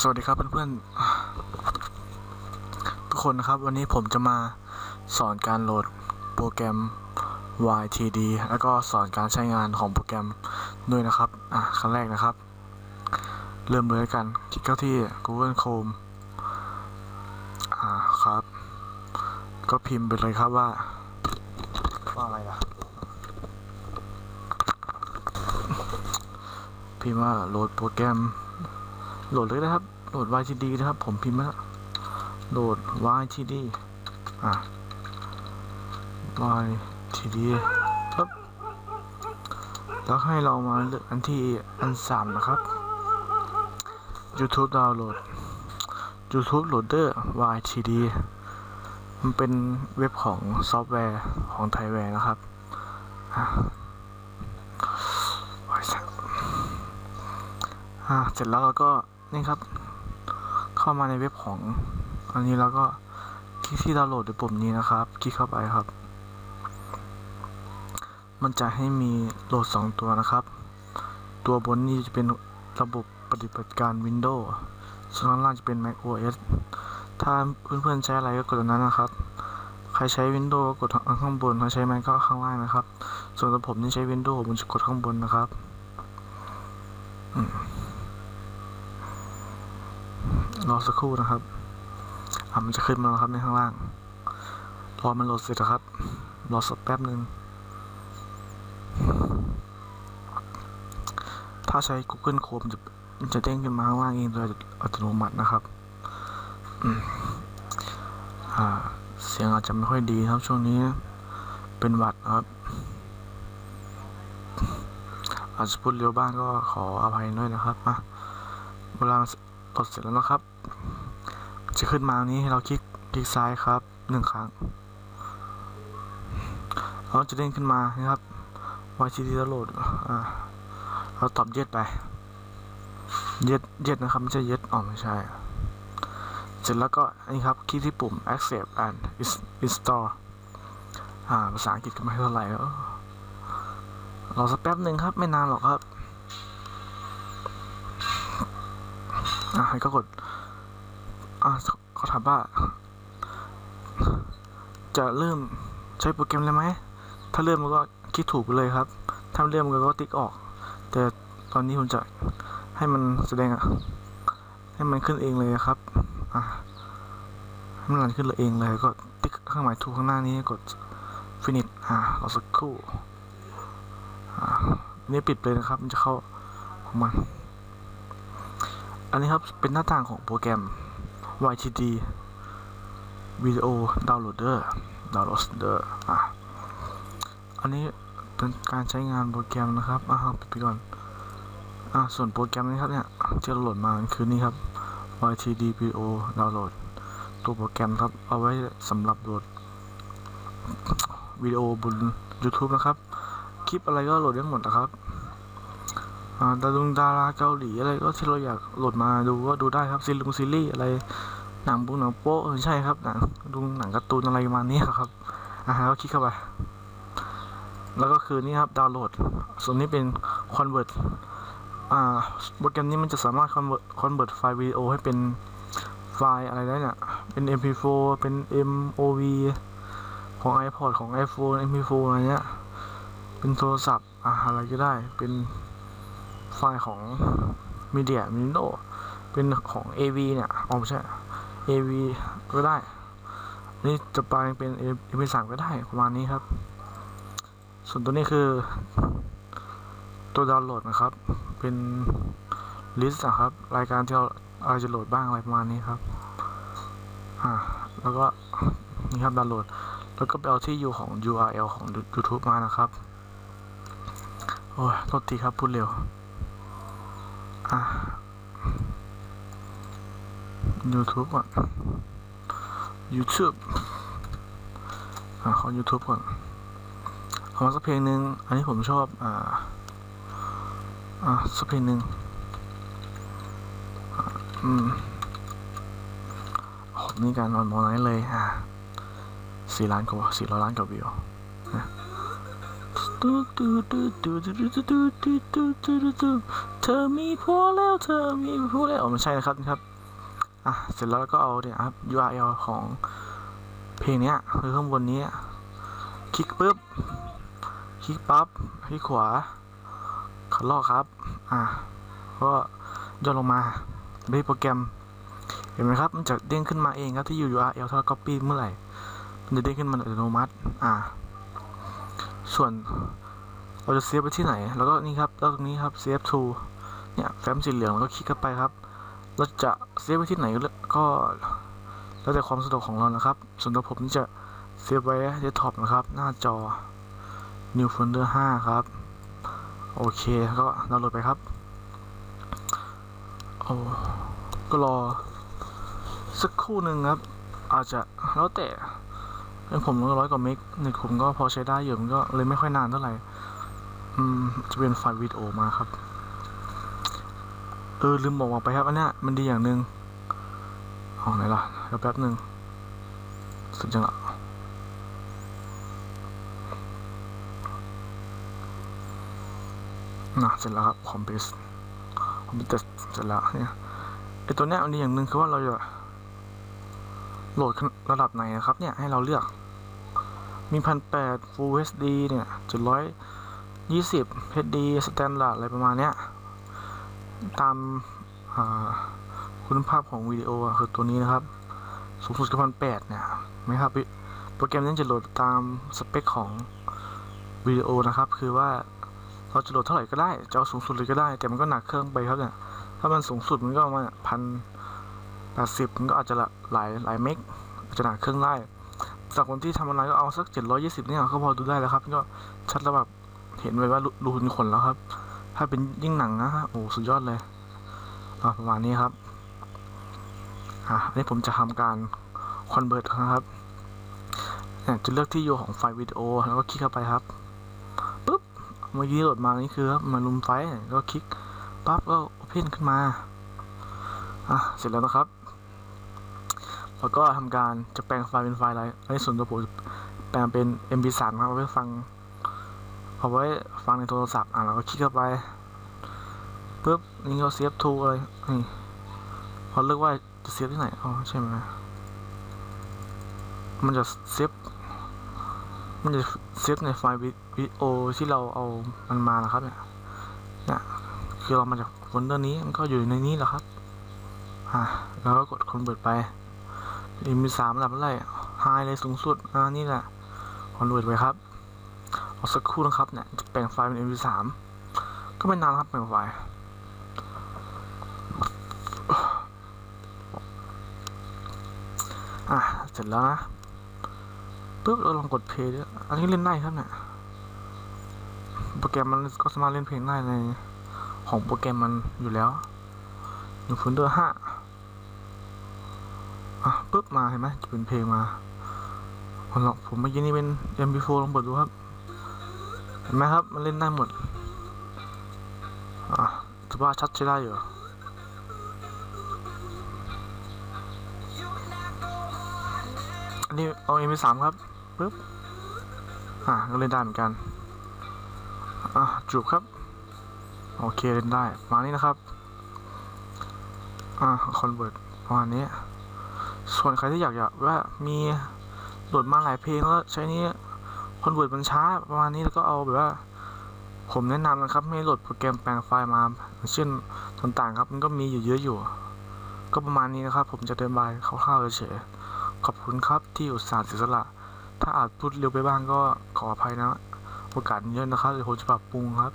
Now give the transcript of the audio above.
สวัสดีครับเพื่อนๆ ทุกคนนะครับ วันนี้ผมจะมาสอนการโหลดโปรแกรม YTD แล้วก็สอนการใช้งานของโปรแกรมด้วยนะครับ อะขั้นแรกนะครับ เริ่มเลยกัน คลิกเข้าที่ Google Chrome อ่าครับ ก็พิมพ์ไปเลยครับว่าว่าอะไรล่ะ พิมพ์ว่าโหลดโปรแกรม โหลดเลยนะครับ โหลด YTD นะครับ ผมพิมพ์มาแล้วโหลด YTD อะ YTD ครับ แล้วให้เรามาเลือกอันที่อันสามนะครับ YouTube ดาวน์โหลด YouTube Loader YTD มันเป็นเว็บของซอฟต์แวร์ของไทยแวร์นะครับอะไว้สักอ่าเสร็จแล้วเราก็ นี่ครับ เข้ามาในเว็บของอันนี้แล้วก็คลิกที่ดาวน์โหลดด้วยปุ่มนี้นะครับ คลิกเข้าไปครับ มันจะให้มีโหลด 2 ตัวนะครับ ตัวบนนี้จะเป็นระบบปฏิบัติการ Windows ส่วนข้างล่างจะเป็น Mac OS ถ้าเพื่อนๆใช้อะไรก็กดนนั้นนะครับ ใครใช้ Windows ก็กดข้างบน ใครใช้ Mac ก็ข้างล่างนะครับ ส่วนตัวผมนี่ใช้ Windows ผมจะกดข้างบนนะครับ รอสักครู่นะครับอะมันจะขึ้นมาแล้วครับในข้างล่าง รอมันโหลดเสร็จนะครับ รอสักแป๊บหนึ่ง ถ้าใช้ Google Chrome จะมันจะเด้งขึ้นมาข้างล่างเองโดยอัตโนมัตินะครับอ่าเสียงอาจจะไม่ค่อยดีครับช่วงนี้ เป็นหวัดครับ อาจจะพูดเร็วบ้างก็ขออภัยด้วยนะครับมาเวลา โหลดเสร็จแล้วนะครับ จะขึ้นมางนี้ให้เราคลิกคลิกซ้ายครับหนึ่งครั้งเราจะเด้งขึ้นมานะครับ YTD ดาวน์โหลดเราตอบเย็ดไป เย็ดเย็ดนะครับไม่ใช่เย็ดอ๋อไม่ใช่ เสร็จแล้วก็อันนี้ครับคลิกที่ปุ่ม accept and install อ่าภาษาอังกฤษก็ไม่เท่าไหร่แล้วรอสักแป๊บหนึ่งครับ ไม่นานหรอกครับ อะให้ก็กด อะเขาถามว่า จะเริ่มใช้โปรแกรมเลยไหม ถ้าเริ่มมันก็คลิกถูกไปเลยครับ ถ้าเริ่มมันก็ติ๊กออก แต่ตอนนี้ผมจะให้มันแสดงอะให้มันขึ้นเองเลยครับ อะให้มันรันขึ้นเองเลยก็ติ๊กเครื่องหมายถูกข้างหน้านี้กด finish อะรอสักครู่ อะนนี้ปิดเลยนะครับ มันจะเข้าของมัน อันนี้ครับ เป็นหน้าต่างของโปรแกรม YTD Video Downloader Downloader อะ อันนี้เป็นการใช้งานโปรแกรมนะครับอะครับปิดไปก่อน อะ ส่วนโปรแกรมนี้ครับเนี่ยที่โหลดมาคือนี่ครับ YTD Video Download ตัวโปรแกรมครับ เอาไว้สำหรับโหลดวิดีโอบน YouTube นะครับ คลิปอะไรก็โหลดได้หมดนะครับ ดารุงดาราเกาหลีอะไรก็ที่เราอยากโหลดมาดูก็ดูได้ครับซีลุงซีรีส์อะไรหนังบุงหนังโป๊ะใช่ครับหนังดูหนังการ์ตูนอะไรประมาณนี้ครับอ่าแล้วคลิกเข้าไปแล้วก็คือนี่ครับดาวน์โหลด ส่วนนี้เป็น convert อ่าโปรแกรมนี้มันจะสามารถ convert convert ไฟล์วิดีโอให้เป็นไฟล์อะไรได้เนี่ยเป็น mp4 เป็น mov ของ iPod ของ iPhone mp4 อะไรเงี้ยเป็นโทรศัพท์อ่าอะไรก็ได้เป็น ไฟล์ของ Media m i n o เป็นของ AV เนี่ยอ๋อไม่ใช่ AV ก็ได้ นี่จะไปเป็น MP3 ก็ได้ประมาณนี้ครับ ส่วนตัวนี้คือ ตัวดาวน์โหลดนะครับ เป็นลิสต์นะครับ รายการที่เราเราจะโหลดบ้างอะไรประมาณนี้ครับ อ่า แล้วก็นี่ครับดาวน์โหลด แล้วก็ไปเอาที่อยู่ของ URL ของ YouTube มานะครับ โอ้ยโทษทีครับ พูดเร็ว อะ YouTube ก่อน YouTube อะขอ YouTube ก่อนเอามาสักเพลงหนึ่งอันนี้ผมชอบ อ่า อะสักเพลงหนึ่งอืมโอ้นี่การนอนมองไหนเลย อะสี่ล้านกว่าสี่ร้อยล้านกว่าวิวนะ เธอมีผัวแล้วเธอมีผัวแล้วไม่ใช่นะครับนี่ครับ อะเสร็จแล้วก็เอาเนี่ยครับ URL ของเพลงเนี้ยคือข้างบนนี้ คลิกปุ๊บ คลิกปั๊บ คลิกขวาขัดลอกครับ อะก็ย่อลงมาด้วยโปรแกรม เห็นไหมครับ มันจะเด้งขึ้นมาเองครับที่อยู่ URL ถ้าเรา copy เมื่อไหร่ มันจะเด้งขึ้นมาอัตโนมัติ อ่า ส่วนเราจะเซฟไว้ที่ไหน แล้วก็นี่ครับแล้วตรงนี้ครับ save to เนี่ยแฟ้มสีเหลืองแล้วก็คลิกเข้าไปครับเราจะเซฟไว้ที่ไหนก็แล้วแต่ความสะดวกของเรานะครับ ส่วนตัวผมจะเซฟไว้เดสก์ท็อปนะครับ หน้าจอ new folder 5 ครับ โอเคก็ดาวน์โหลดไปครับโอ้ก็รอสักครู่หนึ่งครับ อาจจะแล้วแต่ เป็นผมร้อยกว่าเมกเน็ตผมก็พอใช้ได้อยู่มันก็เลยไม่ค่อยนานเท่าไหร่ อืม จะเป็นไฟล์วิดีโอมาครับ เออ ลืมบอกไปครับ อันเนี้ยมันดีอย่างหนึ่งเอาไหนล่ะเดี๋ยวแป๊บหนึ่งสุดจังละนะเสร็จแล้วครับคอมเพสคอมพิวเตอร์เสร็จแล้วเนี่ยไอตัวเนี้ยมันดีอย่างหนึ่งคือว่าเราจะโหลดระดับไหนนะครับเนี่ยให้เราเลือก มีพันแปด Full HD เนี่ยจ็ดร้อยยี่สิบ HD Standard อะไรประมาณเนี้ย ตามคุณภาพของวิดีโอคือตัวนี้นะครับ สูงสุดก็พันแปดเนี่ยไหมครับโปรแกรมนี้จะโหลดตามสเปคของวิดีโอนะครับ คือว่าเราจะโหลดเท่าไหร่ก็ได้จะเอาสูงสุดเลยก็ได้ แต่มันก็หนักเครื่องไปครับเนี่ยถ้ามันสูงสุดมันก็ประมาณพันแปดสิบมันก็อาจจะหลายหลายเมกอาจจะหนักเครื่องได้ สำหรับคนที่ทำอะไรก็เอาสักเจ็ดร้อยยี่สิบเนี่ยก็พอดูได้แล้วครับ ก็ชัดแล้วแบบเห็นเลยว่ารูนขนแล้วครับ ถ้าเป็นยิ่งหนังนะฮะโอ้สุดยอดเลยประมาณนี้ครับอะนี่ผมจะทำการคอนเวิร์ตนะครับจะเลือกที่อยู่ของไฟล์วิดีโอแล้วก็คลิกเข้าไปครับปุ๊บเมื่อกี้โหลดมานี่คือครับมาลุมไฟล์ก็คลิกปั๊บก็โอเพนขึ้นมาอะเสร็จแล้วนะครับ แล้วก็ทำการจะแปลงไฟล์เป็นไฟล์อะไรในนี้ส่วนตัวผมแปลงเป็น mp3 ครับเอาไว้ฟังเอาไว้ฟังในโทรศัพท์อะเราก็คลิกเข้าไปปุ๊บนี่ก็เซฟทูอะไรนี่พอเลือกว่าจะเซฟที่ไหนอ๋อใช่ไหมมันจะเซฟมันจะเซฟในไฟล์วิดีโอที่เราเอามันมานะครับเนี่ยเนี่ยคือเรามาจากโฟลเดอร์นี้มันก็อยู่ในนี้แหละครับอ่าแล้วก็กดคอนเวิร์ตไป ดีมีสามระดับไล่ไฮเลยสูงสุดอ่านี่แหละคอนเวิร์ตไวครับเอาสักครู่นะครับเนี่ยจะแปลงไฟล์เป็น MP3 ก็ไม่นานครับแปลงไฟล์อะเสร็จแล้วนะปุ๊บเราลองกดเพลย์ด้วยอันนี้เล่นได้ครับเนี่ยโปรแกรมมันก็สามารถเล่นเพลงได้ในของโปรแกรมมันอยู่แล้วหนึ่ Finder า มาเห็นไหมจะเป็นเพลงมาผมลองผมเมื่อกี้นี่เป็น MP4 ลองเปิดดูครับ เห็นไหมครับ มันเล่นได้หมด อะถือว่าชัดใช้ได้อยู่อันนี้เอา MP3 ครับปึ๊บอะก็เล่นได้เหมือนกัน อะจูบครับ โอเคเล่นได้ มานี้นะครับ อะคอนเวิร์ตประมาณนี้ ส่วนใครที่อยากอยากว่ามีโหลดมาหลายเพลงแล้วใช้นี้คอนเวิร์ตมันช้าประมาณนี้แล้วก็เอาแบบว่า ผมแนะนำนะครับไม่โหลดโปรแกรมแปลงไฟล์มาเช่นต่างๆครับ มันก็มีอยู่เยอะอยู่ ก็ประมาณนี้นะครับ ผมจะเดินบายคร่าวๆเฉยขอบคุณครับที่อุตส่าห์เสียสละ ถ้าอาจพูดเร็วไปบ้างก็ขออภัยนะ โอกาสเยอะนะครับเดี๋ยวผมจะปรับปรุงครับ